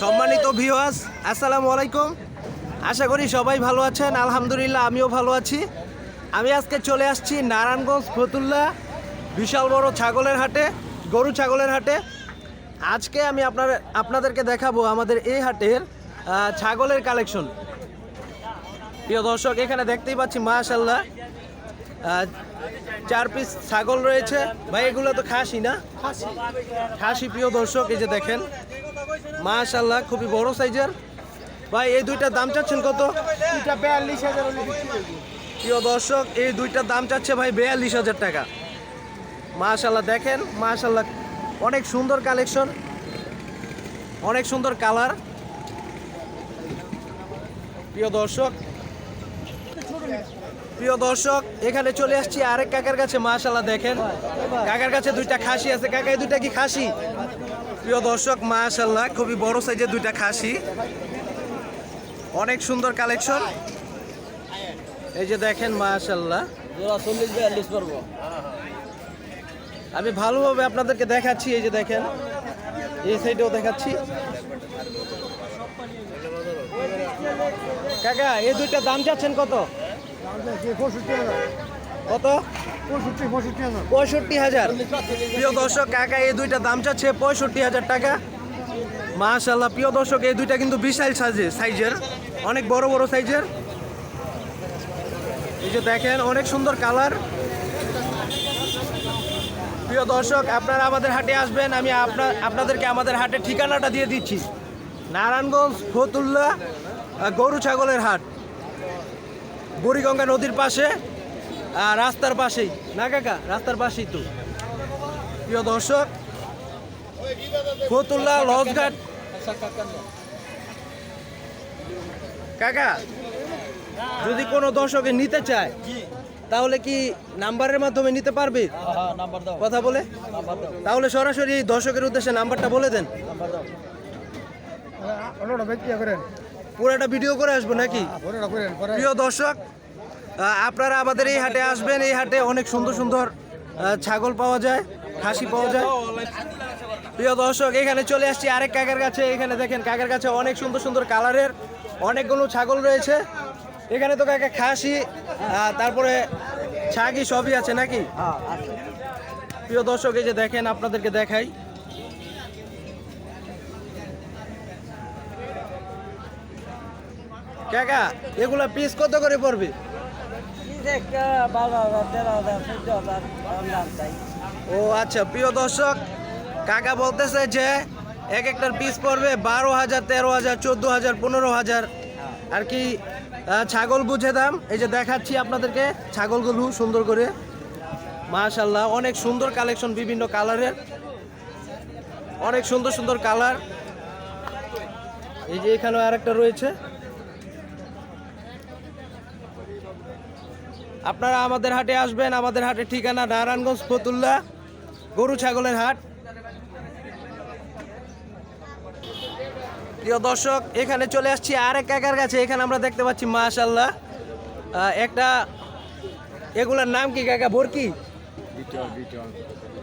সম্মানিত ভিওয়াস আসসালামু আলাইকুম। আশা করি সবাই ভালো আছেন আলহামদুলিল্লাহ আমিও ভালো আছি। আমি আজকে চলে আসছি নারায়ণগঞ্জ ফতুল্লা বিশাল বড় ছাগলের হাটে গরু ছাগলের হাটে। আজকে আমি আপনার আপনাদেরকে দেখাবো আমাদের এই হাটের ছাগলের কালেকশন প্রিয় দর্শক এখানে দেখতেই পাচ্ছি মাশাল্লাহ চার পিস ছাগল রয়েছে। ভাই এগুলো তো খাসি না? খাসি প্রিয় দর্শক এই যে দেখেন। মাশাল্লাহ খুবই বড় সাইজের। ভাই এই দুইটার দাম চাচ্ছেন কত? প্রিয় দর্শক এই দুইটার দাম চাচ্ছে ভাই বিয়াল্লিশ হাজার টাকা। মাশাল্লাহ দেখেন মাশাল্লাহ অনেক সুন্দর কালেকশন অনেক সুন্দর কালার। প্রিয় দর্শক প্রিয় দর্শক এখানে চলে আসছি আরেক কাকার কাছে। মাশাল্লাহ দেখেন কাকার কাছে দুইটা খাসি আছে। কাকা দুইটা কি খাসি? প্রিয় দর্শক মাশাল্লাহ খুবই বড় সাইজের দুইটা খাসি। অনেক সুন্দর কালেকশন। এই যে দেখেন মাশাল্লাহ চল্লিশ বিয়াল্লিশ আমি ভালোভাবে আপনাদেরকে দেখাচ্ছি এই যে দেখেন। এই সাইডেও দেখাচ্ছি। কাকা এই দুইটা দাম চাচ্ছেন কত? পঁয়ষট্টি কত? পঁয়ষট্টি হাজার। প্রিয় দর্শক কাকা এই দুইটা দাম চাচ্ছে পঁয়ষট্টি হাজার টাকা। মাশাল্লাহ প্রিয় দর্শক এই দুইটা কিন্তু বিশাল সাইজে সাইজের। অনেক বড় বড় সাইজের। এই যে দেখেন অনেক সুন্দর কালার। প্রিয় দর্শক আপনারা আমাদের হাটে আসবেন আমি আপনার আপনাদেরকে আমাদের হাটের ঠিকানাটা দিয়ে দিচ্ছি। নারায়ণগঞ্জ ফতুল্লা গরু ছাগলের হাট। বুড়িগঙ্গা নদীর পাশে। রাস্তার পাশেই। না কাকা? রাস্তার পাশেই তো। প্রিয় দর্শক ফতুল্লা লজঘাট। কাকা যদি কোনো দর্শকে নিতে চায় তাহলে কি নাম্বারের মাধ্যমে নিতে পারবে? হ্যাঁ কথা বলে? তাহলে সরাসরি দর্শকের উদ্দেশ্যে নাম্বারটা বলে দেন। করেন। পুরোটা ভিডিও করে আসব নাকি? করেন পরে প্রিয় দর্শক আপনারা আমাদের এই হাটে আসবেন। এই হাটে অনেক সুন্দর সুন্দর ছাগল পাওয়া যায় খাসি পাওয়া যায়। প্রিয় দর্শক, এখানে চলে আসছি আরেক কাকের কাছে। এখানে দেখেন, কাকের কাছে অনেক সুন্দর সুন্দর কালারের অনেকগুলো ছাগল রয়েছে। এখানে তো কাকা খাসি তারপরে ছাগি সবই আছে নাকি? প্রিয় দর্শক, এই যে দেখেন, আপনাদেরকে দেখাই। কাকা, এগুলা পিস কত করে পড়বে? একটা বারো হাজার তেরো হাজার চোদ্দ হাজার দাম চাই। ও আচ্ছা প্রিয় দর্শক কাকা বলতেছে যে এক একটার পিস পড়বে বারো হাজার তেরো হাজার চোদ্দ হাজার পনেরো হাজার। আর কি ছাগল বুঝে দাম। এই যে দেখাচ্ছি আপনাদেরকে ছাগলগুলো সুন্দর করে। মাশাল্লাহ অনেক সুন্দর কালেকশন বিভিন্ন কালারের। অনেক সুন্দর সুন্দর কালার। এই যে এখানেও আরেকটা রয়েছে। আপনারা আমাদের হাটে আসবেন আমাদের হাটের ঠিকানা নারায়ণগঞ্জ ফতুল্লা গরু ছাগলের হাট। প্রিয় দর্শক এখানে চলে আসছি আরেক কাকার কাছে এখানে আমরা দেখতে পাচ্ছি মাশাল্লাহ একটা এগুলার নাম কি কাকা? ভর্কি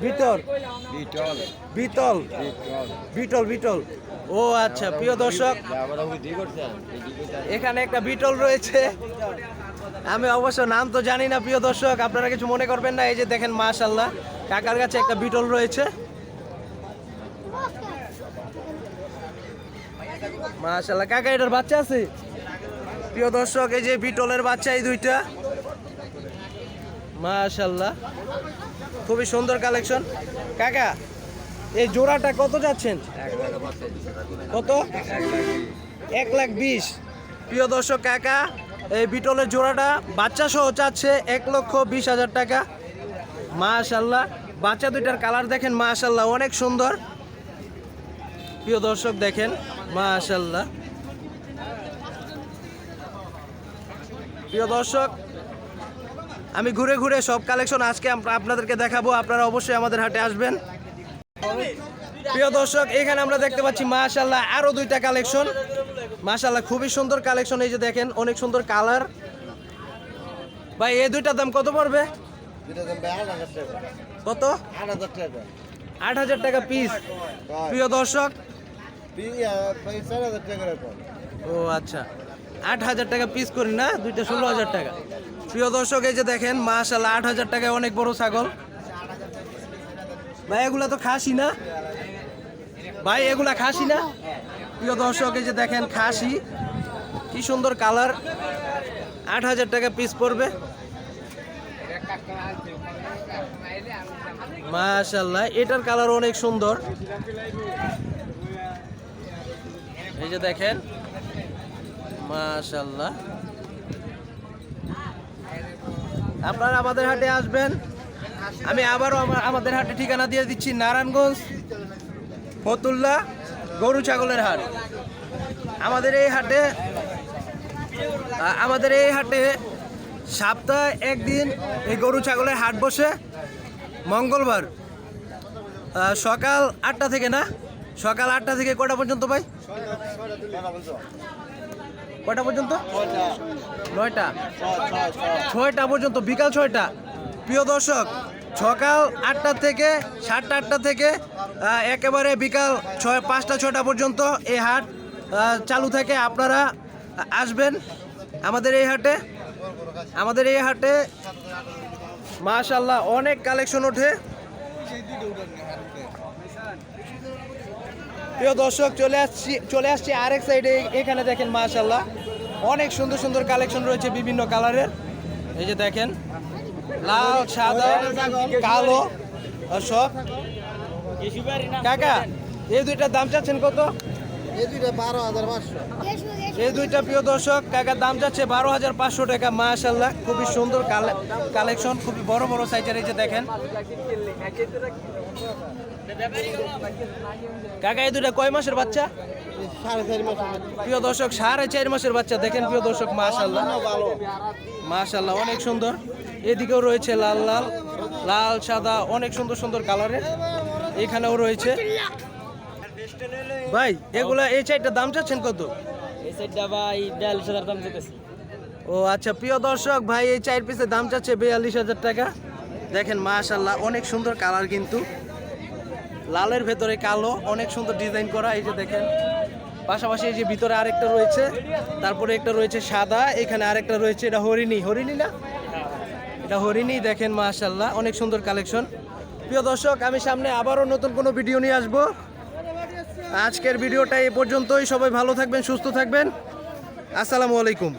বিটল বিটল। বিটল। ও আচ্ছা প্রিয় দর্শক। এখানে একটা বিটল রয়েছে। আমি অবশ্য নাম তো জানি না, প্রিয় দর্শক, আপনারা কিছু মনে করবেন না, এই যে দেখেন মাশাল্লাহ কাকার কাছে একটা বিটল রয়েছে। মাশাল্লাহ কাকা, এটার বাচ্চা আছে? প্রিয় দর্শক, এই যে বিটলের বাচ্চা এই দুইটা। মাশাল্লাহ খুবই সুন্দর কালেকশন। কাকা, এই জোড়াটা কত যাচ্ছেন? কত? এক লাখ বিশ। প্রিয় দর্শক, কাকা এই বিটলের জোড়াটা বাচ্চা সহ চাচ্ছে এক লক্ষ বিশ হাজার টাকা। মাশাল্লাহ বাচ্চা দুইটার কালার দেখেন মাশাল্লাহ অনেক সুন্দর। প্রিয় দর্শক দেখেন মাশাল্লাহ প্রিয় দর্শক, আমি ঘুরে ঘুরে সব কালেকশন আজকে আপনাদেরকে দেখাবো, আপনারা অবশ্যই আমাদের হাটে আসবেন। প্রিয় দর্শক, এখানে আমরা দেখতে পাচ্ছি মাশাল্লাহ আরও দুইটা কালেকশন। মাশাল্লাহ খুবই সুন্দর কালেকশন এই যে দেখেন অনেক সুন্দর কালার ভাই এই দুইটার দাম কত পড়বে? কত? আট হাজার টাকা। পিস প্রিয় দর্শক? ও আচ্ছা। আট হাজার টাকা পিস করি না দুইটা ষোলো হাজার টাকা। প্রিয় দর্শক এই যে দেখেন মাশাল্লাহ আট হাজার টাকায় অনেক বড় ছাগল। ভাই এগুলো তো খাসি না? ভাই, এগুলা খাসি না? প্রিয় দর্শক, এই যে দেখেন খাসি, কি সুন্দর কালার। আট হাজার টাকা পিস পড়বে। মাশাল্লাহ এটার কালার অনেক সুন্দর। এই যে দেখেন মাশাল্লাহ আপনারা আমাদের হাটে আসবেন। আমি আবারও আমাদের হাটে ঠিকানা দিয়ে দিচ্ছি, নারায়ণগঞ্জ। ফতুল্লা গরু ছাগলের হাট। আমাদের এই হাটে আমাদের এই হাটে সপ্তাহে একদিন এই গরু ছাগলের হাট বসে। মঙ্গলবার সকাল আটটা থেকে না? সকাল আটটা থেকে কটা পর্যন্ত ভাই? কটা পর্যন্ত? নয়টা। ছয়টা পর্যন্ত বিকাল ছয়টা। প্রিয় দর্শক সকাল আটটা থেকে, সাতটা আটটা থেকে একেবারে বিকাল ছয়, পাঁচটা ছটা পর্যন্ত এই হাট চালু থাকে আপনারা আসবেন আমাদের এই হাটে। আমাদের এই হাটে মাশাল্লাহ অনেক কালেকশন ওঠে। প্রিয় দর্শক, চলে আসছি চলে আসছি আরেক সাইডে এখানে দেখেন মাশাল্লাহ অনেক সুন্দর সুন্দর কালেকশন রয়েছে বিভিন্ন কালারের। এই যে দেখেন লাল সাদা কালো সব। কাকা এই দুইটার দাম চাচ্ছেন কত? এই দুইটা প্রিয় দর্শক কাকার দাম যাচ্ছে বারো হাজার পাঁচশো টাকা। মাশাল্লাহ খুবই সুন্দর কালেকশন খুবই বড় বড় সাইজের এই যে দেখেন। কাকা এই দুইটা কয় মাসের বাচ্চা? প্রিয় দর্শক সাড়ে চার মাসের বাচ্চা। দেখেন প্রিয় দর্শক মাশাল্লাহ মাশাল্লাহ অনেক সুন্দর। এদিকেও রয়েছে লাল লাল লাল সাদা অনেক সুন্দর সুন্দর কালারের। এখানেও রয়েছে। ভাই এগুলা এই চারটা দাম চাচ্ছেন কত? এই সাইডটা ভাই বিয়াল্লিশ হাজার দাম চেতেছি ও আচ্ছা প্রিয় দর্শক ভাই এই চার পিসের দাম চাচ্ছে বিয়াল্লিশ হাজার টাকা। দেখেন মাশাল্লাহ অনেক সুন্দর কালার কিন্তু। লালের ভেতরে কালো অনেক সুন্দর ডিজাইন করা এই যে দেখেন। পাশাপাশি এই যে ভিতরে আরেকটা রয়েছে তারপরে একটা রয়েছে সাদা এখানে আরেকটা রয়েছে এটা হরিণী। হরিণী না? এটা হরিণী দেখেন মাশাল্লাহ অনেক সুন্দর কালেকশন। প্রিয় দর্শক, আমি সামনে আবারও নতুন কোনো ভিডিও নিয়ে আসব। আজকের ভিডিওটা এ পর্যন্তই। সবাই ভালো থাকবেন, সুস্থ থাকবেন। আসসালামু আলাইকুম।